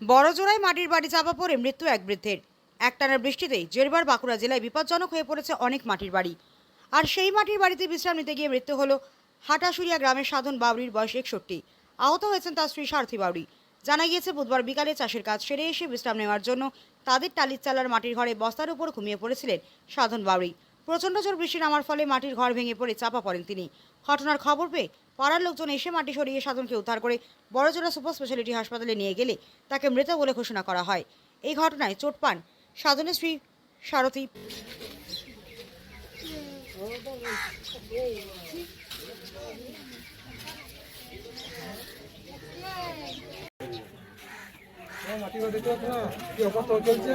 বড়জোড়ায় মাটির বাড়ি চাপা পড়ে মৃত্যু এক বৃদ্ধের। একটানার বৃষ্টিতেই জেরবার বাঁকুড়া জেলায় বিপজ্জনক হয়ে পড়েছে অনেক মাটির বাড়ি। আর সেই মাটির বাড়িতে বিশ্রাম নিতে গিয়ে মৃত্যু হলো হাটাসুরিয়া গ্রামের সাধন বাউরির বয়স একষট্টি। আহত হয়েছেন তার স্ত্রী সারথী বাউরি জানা গিয়েছে, বুধবার বিকালে চাষের কাজ সেরে এসে বিশ্রাম নেওয়ার জন্য তাদের টালির চালার মাটির ঘরে বস্তার উপর ঘুমিয়ে পড়েছিলেন সাধন বাউরি প্রচণ্ড জোর বৃষ্টি নামার ফলে মাটির ঘর ভেঙে পড়ে, চাপা পড়েন তিনি। ঘটনার খবর পেয়ে পাড়ার লোকজন এসে মাটি সরিয়ে সাধনকে উদ্ধার করে বড়জোড়া সুপার স্পেশালিটি হাসপাতালে নিয়ে গেলে তাকে মৃত বলে ঘোষণা করা হয়। এই ঘটনায় চোট পান সাধনের শ্রী সারথী। মাটি কি অবস্থা চলছে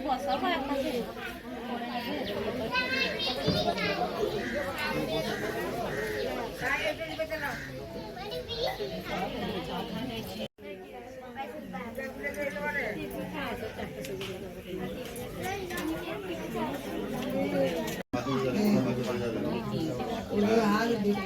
বাবা কখন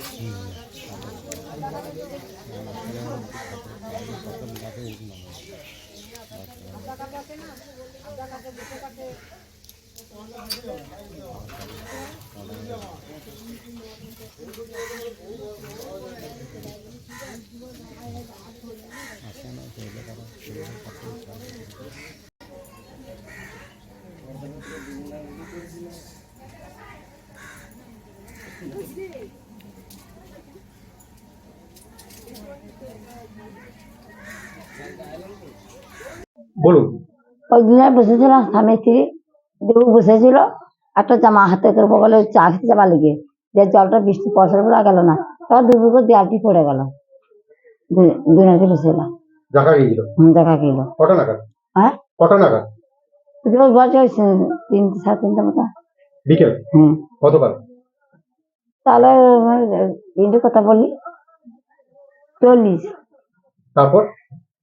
বাড়ি হারি গেছে গো ও গো আমার বাবা বলুন। ওই দিনে বসেছিলাম স্বামী স্ত্রী দেবু বসেছিল একটা জামা হাতে করে বগলে চা খেতে লেগে। যে জলটা বৃষ্টি পয়সার পরে গেল না। তখন দুপুর করে দেয়ালটি পড়ে গেল। দুজনকে বসেছিলাম। দেখা গিয়েছিল হুম দেখা গেল। কটা নাগাদ? হ্যাঁ? কটা নাগাদ? ওই বলছে তিনটে সাড়ে তিনটে মতো। বিকেল? হুম। গতকাল তাহলে তিনটে কথা বলি। চল্লিশ। তারপর?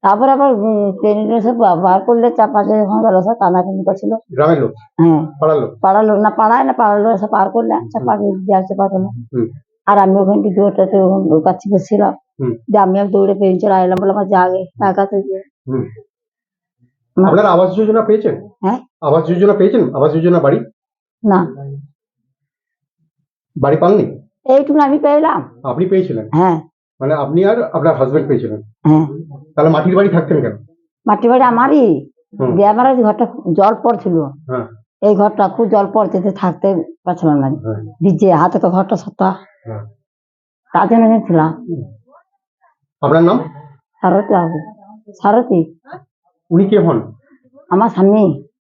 তারপরে আবার ট্রেনে সব বার করলে চার পাঁচ যখন গেল সব কান্নাকানি করছিল। গ্রামের লোক? হ্যাঁ। পাড়ার লোক? পাড়ার লোক না পাড়ায় না পাড়ার লোক সব পার করলে চাপা দেওয়াল চাপা করল। হুম। আর আমি ওখানটি দৌড়টাতে কাছে বসছিলাম। যে আমি আর দৌড়ে পেয়ে চলে আইলাম বলে আমার জাগে টাকাতে যে মা- আবাস যোজনা পেয়েছেন? হ্যাঁ। আবাস যোজনা পেয়েছেন? আবাস যোজনা বাড়ি? না। বাড়ি পাননি? এইটুকু আমি পেলাম। আপনি পেয়েছিলেন? হ্যাঁ। মানে আপনি আর আপনার হাজবেন্ড পেয়েছিলেন। হ্যাঁ তাহলে মাটির বাড়ি থাকতেন কেন? মাটি বাড়ি আমারই। হুম। যে আমার ওই ঘরটা জল পড়ছিল। হ্যাঁ। এই ঘরটা খুব জল পড়তে থাকতে পারছিলাম না। হ্যাঁ। ভিজে হাতে তো ঘরটা সত্তা হ্যাঁ। তার জন্য আমি ছিলাম আপনার নাম? সারথী বাবু সারথী। উনি কে হন? আমার স্বামী।